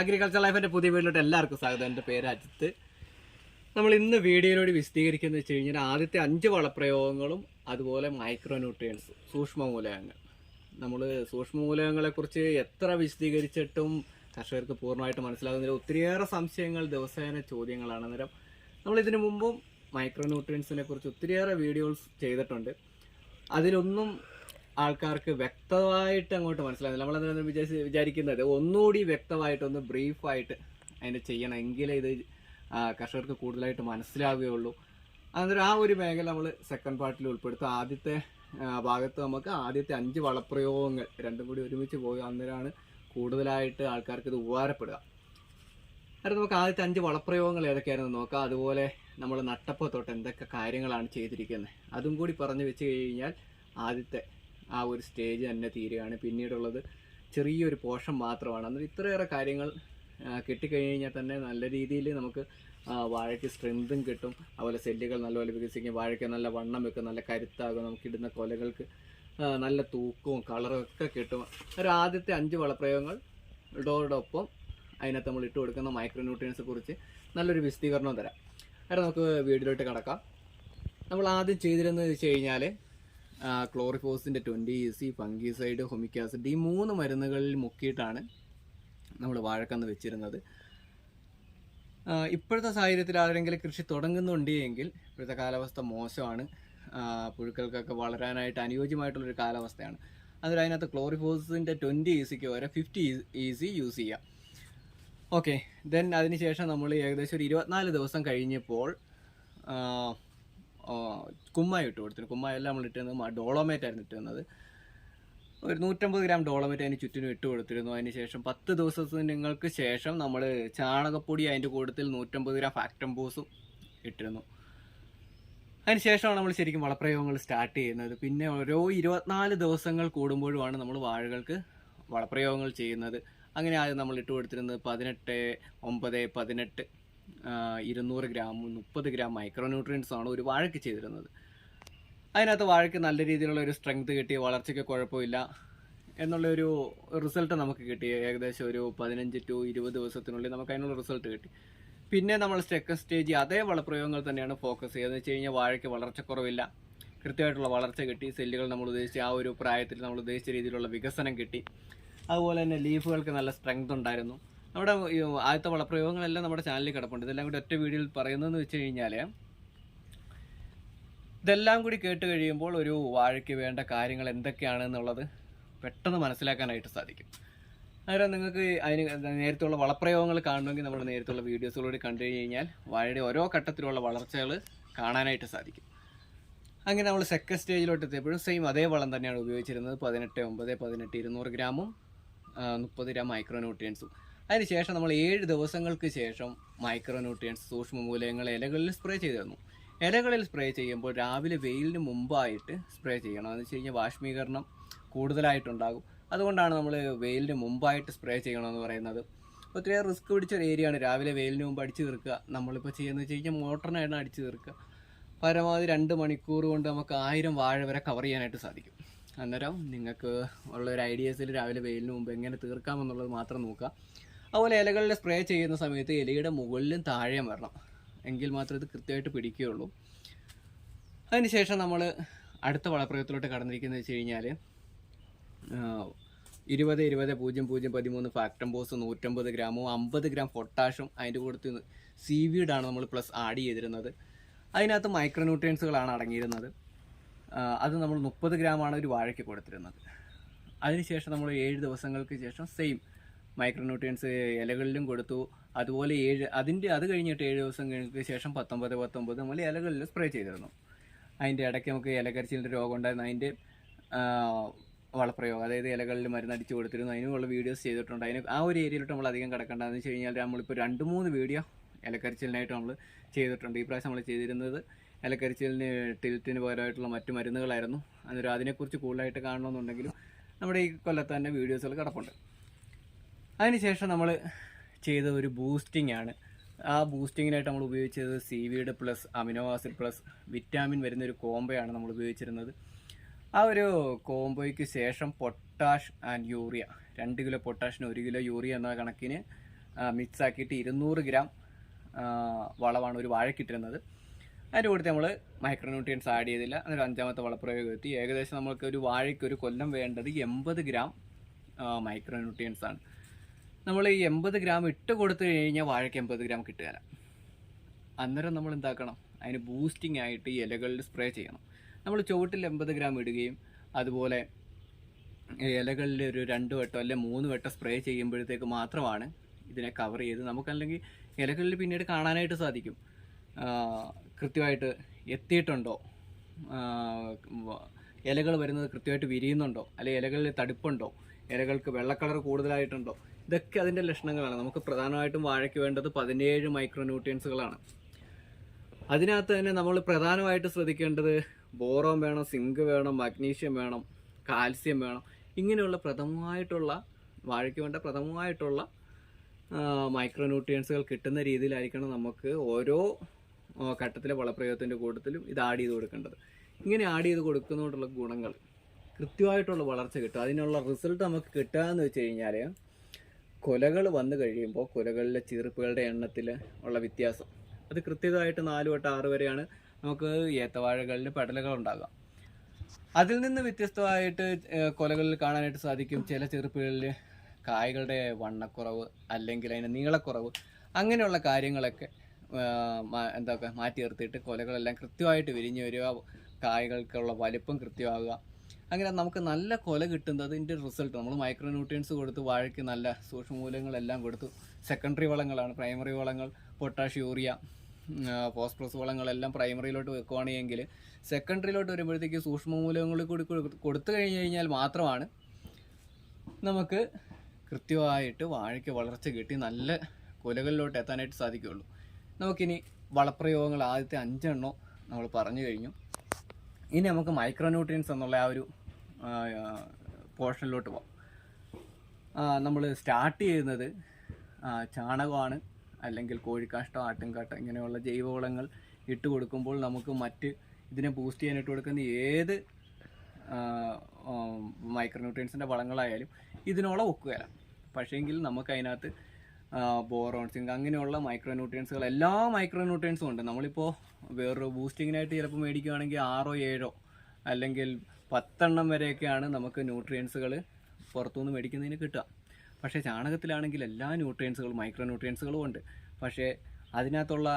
Agriculture ലൈഫിന്റെ പുതിയ വീട്ടിലോട്ട് എല്ലാവർക്കും സ്വാഗതം. എന്റെ പേര് അജിത്ത്. നമ്മൾ ഇന്ന് വീഡിയോയിലൂടെ വിശദീകരിക്കുന്നത് വെച്ച് കഴിഞ്ഞാൽ ആദ്യത്തെ അഞ്ച് വളപ്രയോഗങ്ങളും അതുപോലെ മൈക്രോ ന്യൂട്രിയൻസ് സൂക്ഷ്മ മൂലകങ്ങൾ നമ്മൾ സൂക്ഷ്മ മൂലകങ്ങളെക്കുറിച്ച് എത്ര വിശദീകരിച്ചിട്ടും കർഷകർക്ക് പൂർണമായിട്ട് മനസ്സിലാകുന്നില്ല ഒത്തിരിയേറെ സംശയങ്ങൾ ദിവസേന ചോദ്യങ്ങളാണ്. അന്നേരം നമ്മൾ ഇതിനു മുമ്പും മൈക്രോ ന്യൂട്രിയൻസിനെ കുറിച്ച് ഒത്തിരിയേറെ വീഡിയോസ് ചെയ്തിട്ടുണ്ട്. അതിലൊന്നും ആൾക്കാർക്ക് വ്യക്തമായിട്ട് അങ്ങോട്ട് മനസ്സിലാകുന്നില്ല. നമ്മളെന്താണ് വിചാരിച്ച് വിചാരിക്കുന്നത്? ഒന്നുകൂടി വ്യക്തമായിട്ടൊന്ന് ബ്രീഫായിട്ട് അതിനെ ചെയ്യണം. എങ്കിലേ ഇത് കർഷകർക്ക് കൂടുതലായിട്ട് മനസ്സിലാവുകയുള്ളൂ അന്നേരം ആ ഒരു മേഖല നമ്മൾ സെക്കൻഡ് പാർട്ടിൽ ഉൾപ്പെടുത്തും. ആദ്യത്തെ ഭാഗത്ത് നമുക്ക് ആദ്യത്തെ അഞ്ച് വളപ്രയോഗങ്ങൾ രണ്ടും കൂടി ഒരുമിച്ച് പോയി അന്നേരമാണ് കൂടുതലായിട്ട് ആൾക്കാർക്ക് ഇത് ഉപകാരപ്പെടുക. അത് നമുക്ക് ആദ്യത്തെ അഞ്ച് വളപ്രയോഗങ്ങൾ ഏതൊക്കെയായിരുന്നു നോക്കാം. അതുപോലെ നമ്മൾ നട്ടപ്പത്തോട്ട് തൊട്ട് എന്തൊക്കെ കാര്യങ്ങളാണ് ചെയ്തിരിക്കുന്നത്. അതും കൂടി പറഞ്ഞു വെച്ച് കഴിഞ്ഞാൽ ആദ്യത്തെ ആ ഒരു സ്റ്റേജ് തന്നെ തീരുകയാണ്. പിന്നീടുള്ളത് ചെറിയൊരു പോഷൻ മാത്രമാണ്. അന്നേരം ഇത്രയേറെ കാര്യങ്ങൾ കിട്ടിക്കഴിഞ്ഞാൽ തന്നെ നല്ല രീതിയിൽ നമുക്ക് വാഴയ്ക്ക് സ്ട്രെങ്തും കിട്ടും. അതുപോലെ സെല്ലുകൾ നല്ലപോലെ വികസിക്കും. വാഴയ്ക്ക് നല്ല വണ്ണം വെക്കും നല്ല കരുത്താകും. നമുക്ക് ഇടുന്ന കൊലകൾക്ക് നല്ല തൂക്കവും കളറും ഒക്കെ കിട്ടും. ഒരു ആദ്യത്തെ അഞ്ച് വളപ്രയോഗങ്ങൾ ഇതോടൊപ്പം അതിനകത്ത് നമ്മൾ ഇട്ട് കൊടുക്കുന്ന മൈക്രോ ന്യൂട്രിയൻസിനെ കുറിച്ച് നല്ലൊരു വിശദീകരണം തരാം. അത് നമുക്ക് വീഡിയോയിലോട്ട് കിടക്കാം. നമ്മൾ ആദ്യം ചെയ്തിരുന്നത് വെച്ച് കഴിഞ്ഞാൽ ക്ലോറിഫോസിന്റെ twenty E C fungicide humic acid ഈ മൂന്ന് മരുന്നുകളിൽ മുക്കിയിട്ടാണ് നമ്മൾ വാഴക്കന്ന് വെച്ചിരുന്നത്. ഇപ്പോഴത്തെ സാഹചര്യത്തിൽ ആരെങ്കിലും കൃഷി തുടങ്ങുന്നുണ്ട് എങ്കിൽ ഇപ്പോഴത്തെ കാലാവസ്ഥ മോശമാണ്. പുഴുക്കൾക്കൊക്കെ വളരാനായിട്ട് അനുയോജ്യമായിട്ടുള്ളൊരു കാലാവസ്ഥയാണ്. അതിൽ അതിനകത്ത് ക്ലോറിഫോസിന്റെ ട്വന്റി ഇ സിക്ക് വരെ ഫിഫ്റ്റി ഇ സി യൂസ് ചെയ്യാം. ഓക്കെ ദെൻ അതിനുശേഷം നമ്മൾ ഏകദേശം ഒരു ഇരുപത്തിനാല് ദിവസം കഴിഞ്ഞപ്പോൾ കുമ്മായി ഇട്ട് കൊടുത്തിരുന്നു. കുമ്മായി എല്ലാം നമ്മൾ ഇട്ടിരുന്നത് ഡോളോമേറ്റ് ആയിരുന്നു ഇട്ടിരുന്നത്. ഒരു നൂറ്റമ്പത് ഗ്രാം ഡോളമേറ്റ് അതിന് ചുറ്റിനും ഇട്ട് കൊടുത്തിരുന്നു. അതിന് ശേഷം പത്ത് ദിവസങ്ങൾക്ക് ശേഷം നമ്മൾ ചാണകപ്പൊടി അതിന്റെ കൂട്ടത്തിൽ നൂറ്റമ്പത് ഗ്രാം ഫാക്ടംബൂസും ഇട്ടിരുന്നു. അതിന് ശേഷമാണ് നമ്മൾ ശരിക്കും വളപ്രയോഗങ്ങൾ സ്റ്റാർട്ട് ചെയ്യുന്നത്. പിന്നെ ഓരോ ഇരുപത്തിനാല് ദിവസങ്ങൾ കൂടുമ്പോഴുമാണ് നമ്മൾ വാഴകൾക്ക് വളപ്രയോഗങ്ങൾ ചെയ്യുന്നത്. അങ്ങനെ ആദ്യം നമ്മൾ ഇട്ട് കൊടുത്തിരുന്നത് പതിനെട്ട് ഒമ്പത് പതിനെട്ട് ഇരുന്നൂറ് ഗ്രാം മുപ്പത് ഗ്രാം മൈക്രോ ന്യൂട്രിയൻസ് ആണ് ഒരു വാഴയ്ക്ക് ചെയ്തിരുന്നത്. അതിനകത്ത് വാഴയ്ക്ക് നല്ല രീതിയിലുള്ള ഒരു സ്ട്രെങ്ത് കിട്ടി വളർച്ചയ്ക്ക് കുഴപ്പമില്ല എന്നുള്ളൊരു റിസൾട്ട് നമുക്ക് കിട്ടി. ഏകദേശം ഒരു പതിനഞ്ച് ടു ഇരുപത് ദിവസത്തിനുള്ളിൽ നമുക്ക് അതിനുള്ള റിസൾട്ട് കിട്ടി. പിന്നെ നമ്മൾ സെക്കൻഡ് സ്റ്റേജ് അതേ വളപ്രയോഗങ്ങൾ തന്നെയാണ് ഫോക്കസ് ചെയ്യുന്നത് വെച്ച് കഴിഞ്ഞാൽ വാഴയ്ക്ക് വളർച്ചക്കുറവില്ല. കൃത്യമായിട്ടുള്ള വളർച്ച കിട്ടി. സെല്ലുകൾ നമ്മൾ ഉദ്ദേശിച്ച ആ ഒരു പ്രായത്തിൽ നമ്മൾ ഉദ്ദേശിച്ച രീതിയിലുള്ള വികസനം കിട്ടി. അതുപോലെ തന്നെ ലീഫുകൾക്ക് നല്ല സ്ട്രെങ്ത് ഉണ്ടായിരുന്നു. നമ്മുടെ ആദ്യത്തെ വളപ്രയോഗങ്ങളെല്ലാം നമ്മുടെ ചാനലിൽ കിടപ്പുണ്ട്. ഇതെല്ലാം കൂടി ഒറ്റ വീഡിയോയിൽ പറയുന്നതെന്ന് വെച്ച് കഴിഞ്ഞാൽ ഇതെല്ലാം കൂടി കേട്ട് കഴിയുമ്പോൾ ഒരു വാഴയ്ക്ക് വേണ്ട കാര്യങ്ങൾ എന്തൊക്കെയാണെന്നുള്ളത് പെട്ടെന്ന് മനസ്സിലാക്കാനായിട്ട് സാധിക്കും. അന്നേരം നിങ്ങൾക്ക് അതിന് നേരത്തെയുള്ള വളപ്രയോഗങ്ങൾ കാണണമെങ്കിൽ നമ്മൾ നേരത്തുള്ള വീഡിയോസിലൂടെ കണ്ടു കഴിഞ്ഞാൽ വാഴയുടെ ഓരോ ഘട്ടത്തിലുള്ള വളർച്ചകൾ കാണാനായിട്ട് സാധിക്കും. അങ്ങനെ നമ്മൾ സെക്കൻഡ് സ്റ്റേജിലോട്ട് എത്തിയപ്പോഴും സെയിം അതേ വളം തന്നെയാണ് ഉപയോഗിച്ചിരുന്നത്. പതിനെട്ട് ഒമ്പത് പതിനെട്ട് ഇരുന്നൂറ് ഗ്രാമും മുപ്പത് ഗ്രാം മൈക്രോ ന്യൂട്രിയൻസും അതിനുശേഷം നമ്മൾ ഏഴ് ദിവസങ്ങൾക്ക് ശേഷം മൈക്രോ ന്യൂട്രിയൻസ് സൂക്ഷ്മ മൂലകങ്ങൾ ഇലകളിൽ സ്പ്രേ ചെയ്തിരുന്നു ഇലകളിൽ സ്പ്രേ ചെയ്യുമ്പോൾ രാവിലെ വെയിലിന് മുമ്പായിട്ട് സ്പ്രേ ചെയ്യണം. എന്ന് വെച്ച് കഴിഞ്ഞാൽ വാഷ്മീകരണം കൂടുതലായിട്ടുണ്ടാകും. അതുകൊണ്ടാണ് നമ്മൾ വെയിലിന് മുമ്പായിട്ട് സ്പ്രേ ചെയ്യണമെന്ന് പറയുന്നത്. ഒത്തിരിയേറെ റിസ്ക് പിടിച്ചൊരു ഏരിയയാണ് രാവിലെ വെയിലിന് മുമ്പ് അടിച്ചു തീർക്കുക. നമ്മളിപ്പോൾ ചെയ്യുന്നത് വെച്ച് കഴിഞ്ഞാൽ മോട്ടറിനാണ് അടിച്ചു തീർക്കുക. പരമാവധി രണ്ട് മണിക്കൂർ കൊണ്ട് നമുക്ക് ആയിരം വാഴ വരെ കവർ ചെയ്യാനായിട്ട് സാധിക്കും. അന്നേരം നിങ്ങൾക്ക് ഉള്ള ഒരു ഐഡിയസിൽ രാവിലെ വെയിലിന് മുമ്പ് എങ്ങനെ തീർക്കാമെന്നുള്ളത് മാത്രം നോക്കുക. അതുപോലെ ഇലകളിൽ സ്പ്രേ ചെയ്യുന്ന സമയത്ത് ഇലയുടെ മുകളിലും താഴെയും വരണം. എങ്കിൽ മാത്രമേ ഇത് കൃത്യമായിട്ട് പിടിക്കുകയുള്ളൂ. അതിനുശേഷം നമ്മൾ അടുത്ത വളപ്രയോഗത്തിലോട്ട് കടന്നിരിക്കുന്നത് വെച്ച് കഴിഞ്ഞാൽ ഇരുപത് ഇരുപത് പൂജ്യം പൂജ്യം പതിമൂന്ന് ഫാക്ടംബോസ് നൂറ്റമ്പത് ഗ്രാമും അമ്പത് ഗ്രാം പൊട്ടാഷും അതിന്റെ കൂടെ സി വീഡാണ് നമ്മൾ പ്ലസ് ആഡ് ചെയ്തിരുന്നത്. അതിനകത്ത് മൈക്രോന്യൂട്രിയൻസുകളാണ് അടങ്ങിയിരുന്നത്. അത് നമ്മൾ മുപ്പത് ഗ്രാമാണ് ഒരു വാഴയ്ക്ക് കൊടുത്തിരുന്നത്. അതിനുശേഷം നമ്മൾ ഏഴ് ദിവസങ്ങൾക്ക് ശേഷം സെയിം മൈക്രോ ന്യൂട്രിയൻസ് ഇലകളിലും കൊടുത്തു. അതുപോലെ ഏഴ് അതിന്റെ അത് കഴിഞ്ഞിട്ട് ഏഴ് ദിവസം കഴിഞ്ഞതിന് ശേഷം പത്തൊമ്പത് പത്തൊമ്പത് നമ്മൾ ഇലകളിൽ സ്പ്രേ ചെയ്തിരുന്നു. അതിന്റെ ഇടയ്ക്ക് നമുക്ക് ഇലകരിച്ചിലിന്റെ രോഗം ഉണ്ടായിരുന്നു അതിന്റെ വളപ്രയോഗം അതായത് ഇലകളിൽ മരുന്നടിച്ച് കൊടുത്തിരുന്നു. അതിനുള്ള വീഡിയോസ് ചെയ്തിട്ടുണ്ട്. അതിന് ആ ഒരു ഏരിയയിലോട്ട് നമ്മൾ അധികം കിടക്കേണ്ടതെന്ന് വെച്ച് കഴിഞ്ഞാൽ നമ്മളിപ്പോൾ രണ്ട് മൂന്ന് വീഡിയോ ഇലക്കരിച്ചിലിനായിട്ട് നമ്മൾ ചെയ്തിട്ടുണ്ട്. ഈ പ്രാവശ്യം നമ്മൾ ചെയ്തിരുന്നത് ഇലക്കരിച്ചിലിന് ടിൽറ്റിന് പകരമായിട്ടുള്ള മറ്റു മരുന്നുകളായിരുന്നു. അന്നേരം അതിനെക്കുറിച്ച് കൂടുതലായിട്ട് കാണണമെന്നുണ്ടെങ്കിലും നമ്മുടെ ഈ കൊല്ലത്ത് തന്നെ വീഡിയോസുകൾ കിടപ്പുണ്ട്. അതിനുശേഷം നമ്മൾ ചെയ്ത ഒരു ബൂസ്റ്റിംഗ് ആണ്. ആ ബൂസ്റ്റിങ്ങിനായിട്ട് നമ്മൾ ഉപയോഗിച്ചത് സി വിയുടെ plus amino acid plus vitamin വരുന്ന ഒരു കോംബോയാണ് നമ്മൾ ഉപയോഗിച്ചിരുന്നത്. ആ ഒരു കോംബോയ്ക്ക് ശേഷം പൊട്ടാഷ് ആൻഡ് യൂറിയ രണ്ട് കിലോ പൊട്ടാഷിന് ഒരു കിലോ യൂറിയ എന്ന കണക്കിന് മിക്സ് ആക്കിയിട്ട് ഇരുന്നൂറ് ഗ്രാം വളമാണ് ഒരു വാഴക്കിട്ടിരുന്നത് അതിന്റെ കൂടെ നമ്മൾ മൈക്രോന്യൂട്രിയൻസ് ആഡ് ചെയ്തില്ല. അതൊരു അഞ്ചാമത്തെ വളപ്രയോഗം എത്തി. ഏകദേശം നമ്മൾക്ക് ഒരു വാഴയ്ക്ക് ഒരു കൊല്ലം വേണ്ടത് എൺപത് ഗ്രാം മൈക്രോന്യൂട്രിയൻസ് ആണ്. നമ്മൾ ഈ എൺപത് ഗ്രാം ഇട്ട് കൊടുത്തു കഴിഞ്ഞാൽ വാഴയ്ക്ക് എൺപത് ഗ്രാം കിട്ടുകയില്ല അന്നേരം നമ്മൾ എന്താക്കണം? അതിന് ബൂസ്റ്റിംഗ് ആയിട്ട് ഈ ഇലകളിൽ സ്പ്രേ ചെയ്യണം. നമ്മൾ ചുവട്ടിൽ എൺപത് ഗ്രാം ഇടുകയും അതുപോലെ ഇലകളിൽ ഒരു രണ്ട് വട്ടം അല്ലെങ്കിൽ മൂന്ന് വട്ടം സ്പ്രേ ചെയ്യുമ്പോഴത്തേക്ക് മാത്രമാണ് ഇതിനെ കവർ ചെയ്ത് നമുക്കല്ലെങ്കിൽ ഇലകളിൽ പിന്നീട് കാണാനായിട്ട് സാധിക്കും. കൃത്യമായിട്ട് എത്തിയിട്ടുണ്ടോ? ഇലകൾ വരുന്നത് കൃത്യമായിട്ട് വിരിയുന്നുണ്ടോ? അല്ലെങ്കിൽ ഇലകളിൽ തടുപ്പുണ്ടോ? ഇലകൾക്ക് വെള്ളക്കളർ കളർ കൂടുതലായിട്ടുണ്ടോ? ഇതൊക്കെ അതിന്റെ ലക്ഷണങ്ങളാണ്. നമുക്ക് പ്രധാനമായിട്ടും വാഴയ്ക്ക് വേണ്ടത് പതിനേഴ് മൈക്രോ ന്യൂട്രിയൻസുകളാണ് അതിനകത്ത് തന്നെ നമ്മൾ പ്രധാനമായിട്ട് ശ്രദ്ധിക്കേണ്ടത് ബോറോം വേണം സിങ്ക് വേണം മഗ്നീഷ്യം വേണം കാൽസ്യം വേണം. ഇങ്ങനെയുള്ള പ്രഥമമായിട്ടുള്ള വാഴയ്ക്ക് വേണ്ട പ്രഥമമായിട്ടുള്ള മൈക്രോ ന്യൂട്രിയൻസുകൾ കിട്ടുന്ന രീതിയിലായിരിക്കണം നമുക്ക് ഓരോ ഘട്ടത്തിലെ വളപ്രയോഗത്തിന്റെ കൂട്ടത്തിലും ഇത് ആഡ് ചെയ്ത് കൊടുക്കേണ്ടത്. ഇങ്ങനെ ആഡ് ചെയ്ത് കൊടുക്കുന്നതുകൊണ്ടുള്ള ഗുണങ്ങൾ കൃത്യമായിട്ടുള്ള വളർച്ച കിട്ടും. അതിനുള്ള റിസൾട്ട് നമുക്ക് കിട്ടുക എന്ന് വെച്ച് കഴിഞ്ഞാൽ കൊലകൾ വന്നു കഴിയുമ്പോൾ കൊലകളിലെ ചീർപ്പുകളുടെ എണ്ണത്തിൽ ഉള്ള വ്യത്യാസം. അത് കൃത്യമായിട്ട് നാല് തൊട്ട് ആറ് വരെയാണ് നമുക്ക് ഏത്തവാഴകളിൽ പടലുകൾ ഉണ്ടാകാം അതിൽ നിന്ന് വ്യത്യസ്തമായിട്ട് കൊലകളിൽ കാണാനായിട്ട് സാധിക്കും ചില ചെറുപ്പുകളിൽ കായകളുടെ വണ്ണക്കുറവ് അല്ലെങ്കിൽ അതിന്റെ നീളക്കുറവ് അങ്ങനെയുള്ള കാര്യങ്ങളൊക്കെ എന്താ മാറ്റി നിർത്തിയിട്ട് കൊലകളെല്ലാം കൃത്യമായിട്ട് വിരിഞ്ഞു വരിക കായകൾക്കുള്ള വലിപ്പം കൃത്യമാകുക. അങ്ങനെ നമുക്ക് നല്ല കൊല കിട്ടുന്നതിന്റെ റിസൾട്ട് നമ്മൾ മൈക്രോ ന്യൂട്രിയൻസ് കൊടുത്ത് വാഴയ്ക്ക് നല്ല സൂക്ഷ്മമൂലങ്ങളെല്ലാം കൊടുത്തു. സെക്കൻഡറി വളങ്ങളാണ് പ്രൈമറി വളങ്ങൾ പൊട്ടാഷ് യൂറിയ ഫോസ്ഫറസ് വളങ്ങളെല്ലാം പ്രൈമറിയിലോട്ട് വെക്കുകയാണെങ്കിൽ സെക്കൻഡറിയിലോട്ട് വരുമ്പോഴത്തേക്ക് സൂക്ഷ്മമൂലങ്ങൾ കൂടി കൊടുത്തു കഴിഞ്ഞ് കഴിഞ്ഞാൽ മാത്രമാണ് നമുക്ക് കൃത്യമായിട്ട് വാഴയ്ക്ക് വളർച്ച കിട്ടി നല്ല കൊലകളിലോട്ട് എത്താനായിട്ട് സാധിക്കുകയുള്ളൂ. നമുക്കിനി വളപ്രയോഗങ്ങൾ ആദ്യത്തെ അഞ്ചെണ്ണോ നമ്മൾ പറഞ്ഞു കഴിഞ്ഞു. ഇനി നമുക്ക് മൈക്രോ ന്യൂട്രിയൻസ് എന്നുള്ള ആ ഒരു പോർഷനിലോട്ട് പോവാം. നമ്മൾ സ്റ്റാർട്ട് ചെയ്യുന്നത് ചാണകമാണ്. അല്ലെങ്കിൽ കോഴിക്കാഷ്ടം ആട്ടിൻകാട്ടം ഇങ്ങനെയുള്ള ജൈവവളങ്ങൾ ഇട്ട് കൊടുക്കുമ്പോൾ നമുക്ക് മറ്റ് ഇതിനെ ബൂസ്റ്റ് ഇട്ട് കൊടുക്കുന്ന ഏത് മൈക്രോന്യൂട്രിയൻസിന്റെ വളങ്ങളായാലും ഇതിനോളം ഒക്കുകയില്ല. പക്ഷേങ്കിൽ നമുക്ക് അതിനകത്ത് ബോറോൺ സിങ്ക് അങ്ങനെയുള്ള മൈക്രോന്യൂട്രിയൻസുകൾ എല്ലാ മൈക്രോന്യൂട്രിയൻസും ഉണ്ട്. നമ്മളിപ്പോൾ വേറൊരു ബൂസ്റ്റിങ്ങിനായിട്ട് ചിലപ്പോൾ മേടിക്കുകയാണെങ്കിൽ ആറോ ഏഴോ അല്ലെങ്കിൽ പത്തെണ്ണം വരെയൊക്കെയാണ് നമുക്ക് ന്യൂട്രിയൻസുകൾ പുറത്തുനിന്ന് മേടിക്കുന്നതിന് കിട്ടുക. പക്ഷേ ചാണകത്തിലാണെങ്കിൽ എല്ലാ ന്യൂട്രിയൻസുകളും മൈക്രോ ന്യൂട്രിയൻസുകളും ഉണ്ട്. പക്ഷേ അതിനകത്തുള്ള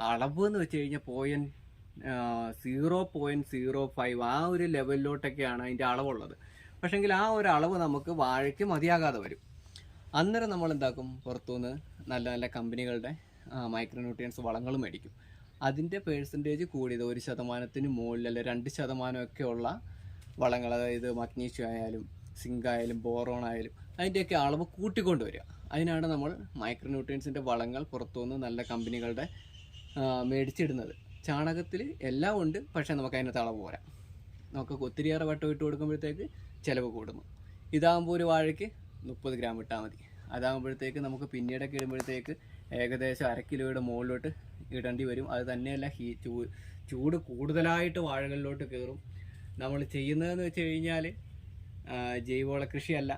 അളവ് എന്ന് വെച്ച് കഴിഞ്ഞാൽ point zero point zero five ആ ഒരു ലെവലിലോട്ടൊക്കെയാണ് അതിന്റെ അളവുള്ളത്. പക്ഷേങ്കിൽ ആ ഒരു അളവ് നമുക്ക് വാഴയ്ക്ക് മതിയാകാതെ വരും. അന്നേരം നമ്മൾ എന്താക്കും? പുറത്തുനിന്ന് നല്ല നല്ല കമ്പനികളുടെ മൈക്രോ ന്യൂട്രിയൻസ് വളങ്ങൾ മേടിക്കും. അതിന്റെ പേഴ്സന്റേജ് കൂടിയത് ഒരു ശതമാനത്തിന് മുകളിൽ അല്ലെ രണ്ട് ശതമാനമൊക്കെ ഉള്ള വളങ്ങൾ അതായത് മഗ്നീഷ്യം ആയാലും സിങ്ക് ആയാലും ബോറോൺ ആയാലും അതിന്റെയൊക്കെ അളവ് കൂട്ടിക്കൊണ്ട് വരിക. അതിനാണ് നമ്മൾ മൈക്രോന്യൂട്രിയൻസിന്റെ വളങ്ങൾ പുറത്തുനിന്ന് നല്ല കമ്പനികളുടെ മേടിച്ചിടുന്നത്. ചാണകത്തിൽ എല്ലാം ഉണ്ട് പക്ഷേ നമുക്ക് അതിനകത്ത് അളവ് പോരാ. നമുക്ക് ഒത്തിരിയേറെ വട്ടം ഇട്ട് കൊടുക്കുമ്പോഴത്തേക്ക് ചിലവ് കൂടുന്നു. ഇതാകുമ്പോൾ ഒരു വാഴയ്ക്ക് മുപ്പത് ഗ്രാം ഇട്ടാൽ മതി. അതാകുമ്പോഴത്തേക്ക് നമുക്ക് പിന്നീടൊക്കെ ഇടുമ്പോഴത്തേക്ക് ഏകദേശം അര കിലോയുടെ മുകളിലോട്ട് ഇടേണ്ടി വരും. അത് തന്നെയല്ല ഹീ ചൂ ചൂട് കൂടുതലായിട്ട് വാഴകളിലോട്ട് കയറും. നമ്മൾ ചെയ്യുന്നതെന്ന് വെച്ച് കഴിഞ്ഞാൽ ജൈവവള കൃഷിയല്ല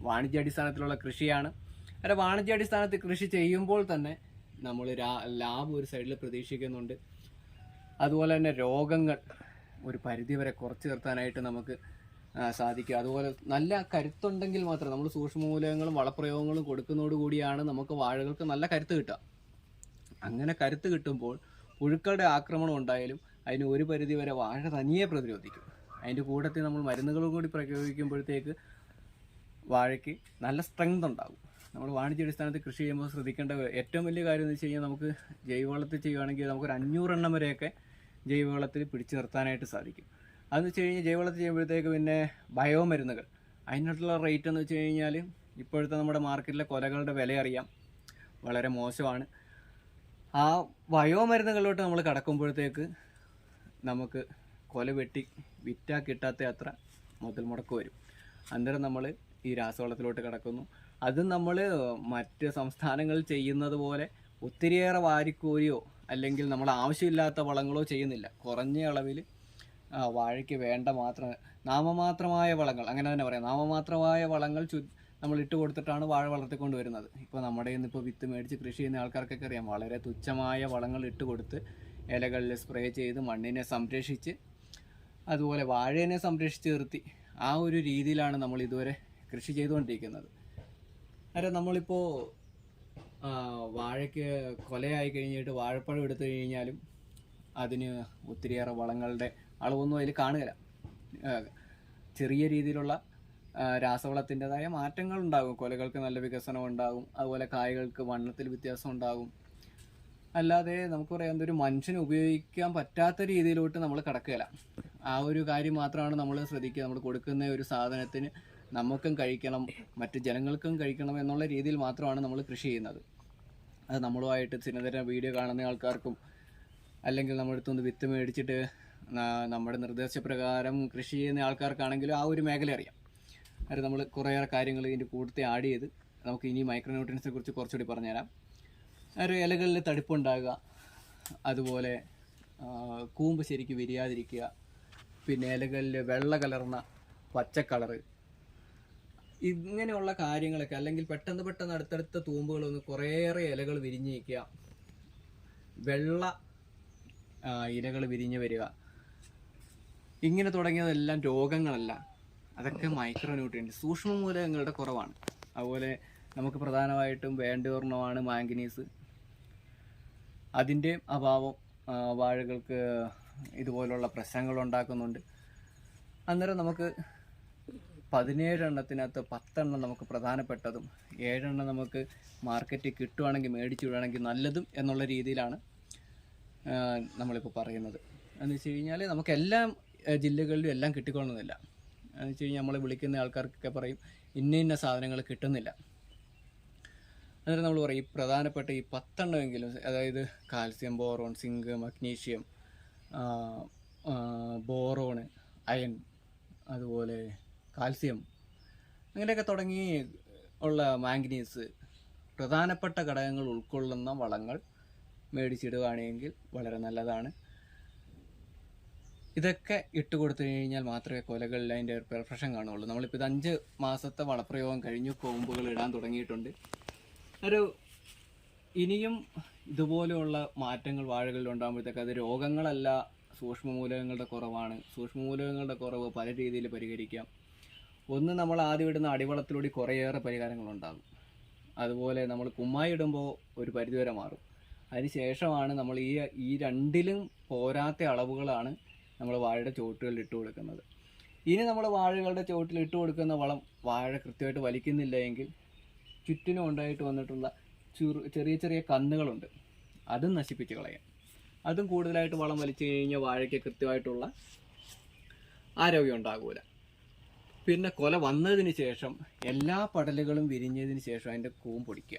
വാണിജ്യാടിസ്ഥാനത്തിലുള്ള കൃഷിയാണ്. അല്ല വാണിജ്യാടിസ്ഥാനത്തിൽ കൃഷി ചെയ്യുമ്പോൾ തന്നെ നമ്മൾ ലാഭം ഒരു സൈഡിൽ പ്രതീക്ഷിക്കുന്നുണ്ട്. അതുപോലെ തന്നെ രോഗങ്ങൾ ഒരു പരിധിവരെ കുറച്ച് നിർത്താനായിട്ട് നമുക്ക് സാധിക്കും. അതുപോലെ നല്ല കരുത്തുണ്ടെങ്കിൽ മാത്രം നമ്മൾ സൂക്ഷ്മമൂലകങ്ങളും വളപ്രയോഗങ്ങളും കൊടുക്കുന്നതോടു കൂടിയാണ് നമുക്ക് വാഴകൾക്ക് നല്ല കരുത്ത് കിട്ടുക. അങ്ങനെ കരുത്ത് കിട്ടുമ്പോൾ പുഴുക്കളുടെ ആക്രമണം ഉണ്ടായാലും അതിന് ഒരു പരിധി വരെ വാഴ തനിയെ പ്രതിരോധിക്കും. അതിന്റെ കൂട്ടത്തിൽ നമ്മൾ മരുന്നുകളും കൂടി പ്രയോഗിക്കുമ്പോഴത്തേക്ക് വാഴയ്ക്ക് നല്ല സ്ട്രെങ്ത് ഉണ്ടാകും. നമ്മൾ വാണിജ്യാടിസ്ഥാനത്തിൽ കൃഷി ചെയ്യുമ്പോൾ ശ്രദ്ധിക്കേണ്ട ഏറ്റവും വലിയ കാര്യം എന്ന് വെച്ച് കഴിഞ്ഞാൽ നമുക്ക് ജൈവവളത്തിൽ ചെയ്യുകയാണെങ്കിൽ നമുക്കൊരു അഞ്ഞൂറെണ്ണം വരെയൊക്കെ ജൈവവളത്തിൽ പിടിച്ചു നിർത്താനായിട്ട് സാധിക്കും. അതെന്ന് വെച്ച് കഴിഞ്ഞാൽ ജൈവവളത്തിൽ ചെയ്യുമ്പോഴത്തേക്ക് പിന്നെ ബയോ മരുന്നുകൾ അതിനുള്ള റേറ്റ് എന്ന് വെച്ച് കഴിഞ്ഞാൽ ഇപ്പോഴത്തെ നമ്മുടെ മാർക്കറ്റിലെ കൊലകളുടെ വില അറിയാം. വളരെ മോശമാണ്. ആ ബയോമരുന്നുകളിലോട്ട് നമ്മൾ കടക്കുമ്പോഴത്തേക്ക് നമുക്ക് കൊല വെട്ടി വിറ്റാ കിട്ടാത്ത അത്ര മുതൽ മുടക്ക് വരും. അന്നേരം നമ്മൾ ഈ രാസവളത്തിലോട്ട് കിടക്കുന്നു. അത് നമ്മൾ മറ്റ് സംസ്ഥാനങ്ങൾ ചെയ്യുന്നത് പോലെ ഒത്തിരിയേറെ വാരിക്കോരിയോ അല്ലെങ്കിൽ നമ്മൾ ആവശ്യമില്ലാത്ത വളങ്ങളോ ചെയ്യുന്നില്ല. കുറഞ്ഞ അളവിൽ വാഴയ്ക്ക് വേണ്ട മാത്രം നാമമാത്രമായ വളങ്ങൾ അങ്ങനെ തന്നെ പറയാം. നാമമാത്രമായ വളങ്ങൾ ചു നമ്മൾ ഇട്ട് കൊടുത്തിട്ടാണ് വാഴ വളർത്തിക്കൊണ്ട് വരുന്നത്. ഇപ്പോൾ നമ്മുടെ ഇന്ന് ഇപ്പോൾ വിത്ത് മേടിച്ച് കൃഷി ചെയ്യുന്ന ആൾക്കാർക്കൊക്കെ അറിയാം. വളരെ തുച്ഛമായ വളങ്ങൾ ഇട്ട് കൊടുത്ത് ഇലകളിൽ സ്പ്രേ ചെയ്ത് മണ്ണിനെ സംരക്ഷിച്ച് അതുപോലെ വാഴേനെ സംരക്ഷിച്ച് നിർത്തി ആ ഒരു രീതിയിലാണ് നമ്മൾ ഇതുവരെ കൃഷി ചെയ്തുകൊണ്ടിരിക്കുന്നത്. അന്നേരം നമ്മളിപ്പോൾ വാഴയ്ക്ക് കൊലയായി കഴിഞ്ഞിട്ട് വാഴപ്പഴം എടുത്തു കഴിഞ്ഞാലും അതിന് ഒത്തിരിയേറെ വളങ്ങളുടെ അളവൊന്നും അതിൽ കാണുകയില്ല. ചെറിയ രീതിയിലുള്ള രാസവളത്തിന്റെതായ മാറ്റങ്ങൾ ഉണ്ടാകും. കൊലകൾക്ക് നല്ല വികസനം ഉണ്ടാകും. അതുപോലെ കായകൾക്ക് വണ്ണത്തിൽ വ്യത്യാസം ഉണ്ടാകും. അല്ലാതെ നമുക്ക് പറയാം എന്തൊരു മനുഷ്യന് ഉപയോഗിക്കാൻ പറ്റാത്ത രീതിയിലോട്ട് നമ്മൾ കടക്കുകയില്ല. ആ ഒരു കാര്യം മാത്രമാണ് നമ്മൾ ശ്രദ്ധിക്കുക. നമ്മൾ കൊടുക്കുന്ന ഒരു സാധനത്തിന് നമുക്കും കഴിക്കണം മറ്റ് ജനങ്ങൾക്കും കഴിക്കണം എന്നുള്ള രീതിയിൽ മാത്രമാണ് നമ്മൾ കൃഷി ചെയ്യുന്നത്. അത് നമ്മളുമായിട്ട് ചിലതരം വീഡിയോ കാണുന്ന ആൾക്കാർക്കും അല്ലെങ്കിൽ നമ്മുടെ അടുത്തുനിന്ന് വിത്ത് മേടിച്ചിട്ട് നമ്മുടെ നിർദ്ദേശപ്രകാരം കൃഷി ചെയ്യുന്ന ആൾക്കാർക്കാണെങ്കിലും ആ ഒരു മേഖല അറിയാം. അത് നമ്മൾ കുറേയേറെ കാര്യങ്ങൾ ഇതിന്റെ കൂട്ടത്തിൽ ആഡ് ചെയ്ത് നമുക്ക് ഇനി മൈക്രോന്യൂട്രിയൻസിനെ കുറിച്ച് കുറച്ചുകൂടി പറഞ്ഞുതരാം. ഒരു ഇലകളിൽ തടിപ്പുണ്ടാകുക അതുപോലെ കൂമ്പ് ശരിക്ക് വിരിയാതിരിക്കുക പിന്നെ ഇലകളിൽ വെള്ള കലർന്ന പച്ച കളറ്. ഇങ്ങനെയുള്ള കാര്യങ്ങളൊക്കെ അല്ലെങ്കിൽ പെട്ടെന്ന് പെട്ടെന്ന് അടുത്തടുത്ത തൂമ്പുകളൊന്ന് കുറേയേറെ ഇലകൾ വിരിഞ്ഞ് വെള്ള ഇലകൾ വിരിഞ്ഞു വരിക. ഇങ്ങനെ തുടങ്ങിയതെല്ലാം രോഗങ്ങളല്ല. അതൊക്കെ മൈക്രോ ന്യൂട്രിയന്റ് സൂക്ഷ്മ മൂലകങ്ങളുടെ കുറവാണ്. അതുപോലെ നമുക്ക് പ്രധാനമായിട്ടും വേണ്ടോർണമാണ് മാംഗനീസ് അതിന്റെ അഭാവം വാഴകൾക്ക് ഇതുപോലുള്ള പ്രശ്നങ്ങൾ ഉണ്ടാക്കുന്നുണ്ട്. അന്നേരം നമുക്ക് പതിനേഴെണ്ണത്തിനകത്ത് പത്തെണ്ണം നമുക്ക് പ്രധാനപ്പെട്ടതും ഏഴെണ്ണം നമുക്ക് മാർക്കറ്റിൽ കിട്ടുവാണെങ്കിൽ മേടിച്ചു വിടുകയാണെങ്കിൽ നല്ലതും എന്നുള്ള രീതിയിലാണ് നമ്മളിപ്പോൾ പറയുന്നത്. എന്ന് വെച്ച് കഴിഞ്ഞാൽ നമുക്ക് എല്ലാ ജില്ലകളിലും എല്ലാം കിട്ടിക്കൊള്ളുന്നില്ല. എന്ന് വെച്ച് കഴിഞ്ഞാൽ നമ്മളെ വിളിക്കുന്ന ആൾക്കാർക്കൊക്കെ പറയും ഇന്ന ഇന്ന സാധനങ്ങൾ കിട്ടുന്നില്ല. അന്നേരം നമ്മൾ പറയും ഈ പ്രധാനപ്പെട്ട ഈ പത്തെണ്ണമെങ്കിലും അതായത് calcium boron zinc magnesium boron iron അതുപോലെ കാൽസ്യം അങ്ങനെയൊക്കെ തുടങ്ങി ഉള്ള മാംഗനീസ് പ്രധാനപ്പെട്ട ഘടകങ്ങൾ ഉൾക്കൊള്ളുന്ന വളങ്ങൾ മേടിച്ചിടുകയാണെങ്കിൽ വളരെ നല്ലതാണ്. ഇതൊക്കെ ഇട്ട് കൊടുത്തു കഴിഞ്ഞാൽ മാത്രമേ കൊലകളിൽ അതിന്റെ ഒരു പെർഫെക്ഷൻ കാണുള്ളൂ നമ്മളിപ്പോൾ ഇത് അഞ്ച് മാസത്തെ വളപ്രയോഗം കഴിഞ്ഞു കോമ്പുകൾ ഇടാൻ തുടങ്ങിയിട്ടുണ്ട്. ഒരു ഇനിയും ഇതുപോലെയുള്ള മാറ്റങ്ങൾ വാഴകളിൽ ഉണ്ടാകുമ്പോഴത്തേക്ക് അത് രോഗങ്ങളല്ല സൂക്ഷ്മമൂലകങ്ങളുടെ കുറവാണ്. സൂക്ഷ്മമൂലകങ്ങളുടെ കുറവ് പല രീതിയിൽ പരിഹരിക്കാം. ഒന്ന് നമ്മൾ ആദ്യം ഇടുന്ന അടിവളത്തിലൂടെ കുറേയേറെ പരിഹാരങ്ങളുണ്ടാകും അതുപോലെ നമ്മൾ കുമ്മായി ഇടുമ്പോൾ ഒരു പരിധിവരെ മാറും. അതിന് ശേഷമാണ് നമ്മൾ ഈ ഈ രണ്ടിലും പോരാത്ത അളവുകളാണ് നമ്മൾ വാഴയുടെ ചുവട്ടുകളിൽ ഇട്ട് കൊടുക്കുന്നത്. ഇനി നമ്മൾ വാഴകളുടെ ചുവട്ടിൽ ഇട്ട് കൊടുക്കുന്ന വളം വാഴ കൃത്യമായിട്ട് വലിക്കുന്നില്ല എങ്കിൽ ചുറ്റിനും ഉണ്ടായിട്ട് വന്നിട്ടുള്ള ചെറു ചെറിയ ചെറിയ കന്നുകളുണ്ട്. അതും നശിപ്പിച്ച് കളയാം. അതും കൂടുതലായിട്ട് വളം വലിച്ചു കഴിഞ്ഞാൽ വാഴയ്ക്ക് കൃത്യമായിട്ടുള്ള ആരോഗ്യം ഉണ്ടാകൂല. പിന്നെ കൊല വന്നതിന് ശേഷം എല്ലാ പടലുകളും വിരിഞ്ഞതിന് ശേഷം അതിന്റെ കൂം പൊടിക്കുക.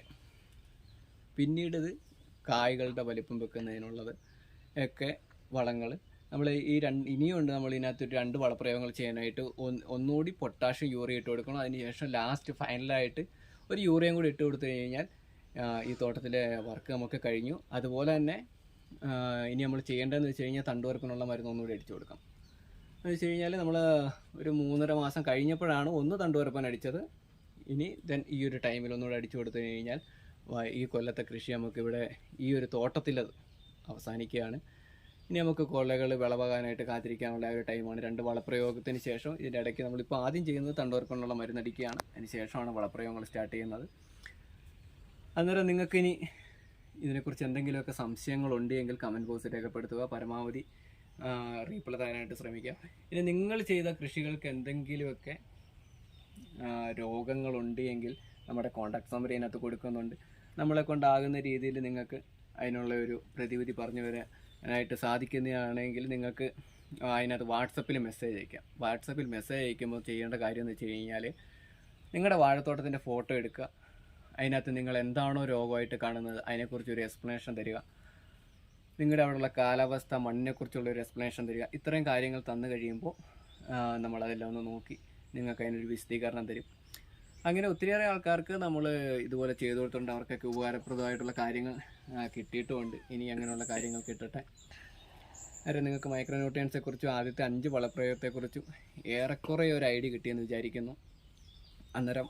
പിന്നീട് ഇത് കായ്കളുടെ വലിപ്പം വെക്കുന്നതിനുള്ളത് ഒക്കെ വളങ്ങൾ നമ്മൾ ഈ രണ്ട് ഇനിയുണ്ട് നമ്മൾ ഇതിനകത്ത് രണ്ട് വളപ്രയോഗങ്ങൾ ചെയ്യാനായിട്ട് ഒന്ന് ഒന്നുകൂടി പൊട്ടാഷ്യം യൂറിയ ഇട്ട് കൊടുക്കണം. അതിന് ശേഷം ലാസ്റ്റ് ഫൈനലായിട്ട് ഒരു യൂറിയയും കൂടി ഇട്ട് കൊടുത്തു കഴിഞ്ഞാൽ ഈ തോട്ടത്തിലെ വർക്ക് നമുക്ക് കഴിഞ്ഞു. അതുപോലെ തന്നെ ഇനി നമ്മൾ ചെയ്യേണ്ടതെന്ന് വെച്ച് കഴിഞ്ഞാൽ തണ്ടുവർപ്പിനുള്ള മരുന്ന് ഒന്നുകൂടി അടിച്ചു കൊടുക്കാം. എന്ന് വെച്ച് കഴിഞ്ഞാൽ നമ്മൾ ഒരു മൂന്നര മാസം കഴിഞ്ഞപ്പോഴാണ് ഒന്ന് തണ്ടുവർപ്പൻ അടിച്ചത്. ഇനി ദെൻ ഈ ഒരു ടൈമിൽ ഒന്നുകൂടി അടിച്ചു കൊടുത്തു കഴിഞ്ഞാൽ ഈ കൊല്ലത്തെ കൃഷി നമുക്കിവിടെ ഈ ഒരു തോട്ടത്തിലത് അവസാനിക്കുകയാണ്. ഇനി നമുക്ക് കൊലകൾ വിളവാകാനായിട്ട് കാത്തിരിക്കാനുള്ള ഒരു ടൈമാണ്. രണ്ട് വളപ്രയോഗത്തിന് ശേഷം ഇതിന്റെ ഇടയ്ക്ക് നമ്മളിപ്പോൾ ആദ്യം ചെയ്യുന്നത് തണ്ടുവർപ്പനുള്ള മരുന്നടിക്കുകയാണ്. അതിന് ശേഷമാണ് വളപ്രയോഗങ്ങൾ സ്റ്റാർട്ട് ചെയ്യുന്നത്. അന്നേരം നിങ്ങൾക്കിനി ഇതിനെക്കുറിച്ച് എന്തെങ്കിലുമൊക്കെ സംശയങ്ങളുണ്ട് എങ്കിൽ കമന്റ് ബോക്സിൽ രേഖപ്പെടുത്തുക. പരമാവധി റീപ്ലൈ തരാനായിട്ട് ശ്രമിക്കാം ഇനി നിങ്ങൾ ചെയ്ത കൃഷികൾക്ക് എന്തെങ്കിലുമൊക്കെ രോഗങ്ങളുണ്ട് എങ്കിൽ നമ്മുടെ കോൺടാക്ട് നമ്പർ ഇതിനകത്ത് കൊടുക്കുന്നുണ്ട്. നമ്മളെ കൊണ്ടാകുന്ന രീതിയിൽ നിങ്ങൾക്ക് അതിനുള്ള ഒരു പ്രതിവിധി പറഞ്ഞു വരാനായിട്ട് സാധിക്കുന്നതാണെങ്കിൽ നിങ്ങൾക്ക് അതിനകത്ത് വാട്സപ്പിൽ മെസ്സേജ് അയക്കാം. വാട്സപ്പിൽ മെസ്സേജ് അയക്കുമ്പോൾ ചെയ്യേണ്ട കാര്യം എന്ന് വെച്ച് കഴിഞ്ഞാൽ നിങ്ങളുടെ വാഴത്തോട്ടത്തിന്റെ ഫോട്ടോ എടുക്കുക. അതിനകത്ത് നിങ്ങൾ എന്താണോ രോഗമായിട്ട് കാണുന്നത് അതിനെക്കുറിച്ച് ഒരു എക്സ്പ്ലനേഷൻ തരിക. നിങ്ങളുടെ അവിടെയുള്ള കാലാവസ്ഥ മണ്ണിനെക്കുറിച്ചുള്ള ഒരു എക്സ്പ്ലനേഷൻ തരിക. ഇത്രയും കാര്യങ്ങൾ തന്നു കഴിയുമ്പോൾ നമ്മളതെല്ലാം ഒന്ന് നോക്കി നിങ്ങൾക്ക് അതിനൊരു വിശദീകരണം തരും. അങ്ങനെ ഒത്തിരിയേറെ ആൾക്കാർക്ക് നമ്മൾ ഇതുപോലെ ചെയ്തു കൊടുത്തിട്ടുണ്ട്. അവർക്കൊക്കെ ഉപകാരപ്രദമായിട്ടുള്ള കാര്യങ്ങൾ കിട്ടിയിട്ടുമുണ്ട്. ഇനി അങ്ങനെയുള്ള കാര്യങ്ങൾ കിട്ടട്ടെ. അരെ നിങ്ങൾക്ക് മൈക്രോ ന്യൂട്രിയൻസെ കുറിച്ചും ആദ്യത്തെ അഞ്ച് വളപ്രയോഗത്തെക്കുറിച്ചും ഏറെക്കുറെ ഒരു ഐഡിയ കിട്ടിയെന്ന് വിചാരിക്കുന്നു. അന്നേരം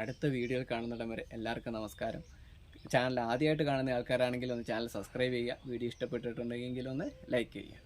അടുത്ത വീഡിയോ കാണുന്നിടം വരെ എല്ലാവർക്കും നമസ്കാരം. ചാനൽ ആദ്യമായിട്ട് കാണുന്ന ആൾക്കാരാണെങ്കിൽ ഒന്ന് ചാനൽ സബ്സ്ക്രൈബ് ചെയ്യുക. വീഡിയോ ഇഷ്ടപ്പെട്ടിട്ടുണ്ടെങ്കിൽ ഒന്ന് ലൈക്ക് ചെയ്യുക.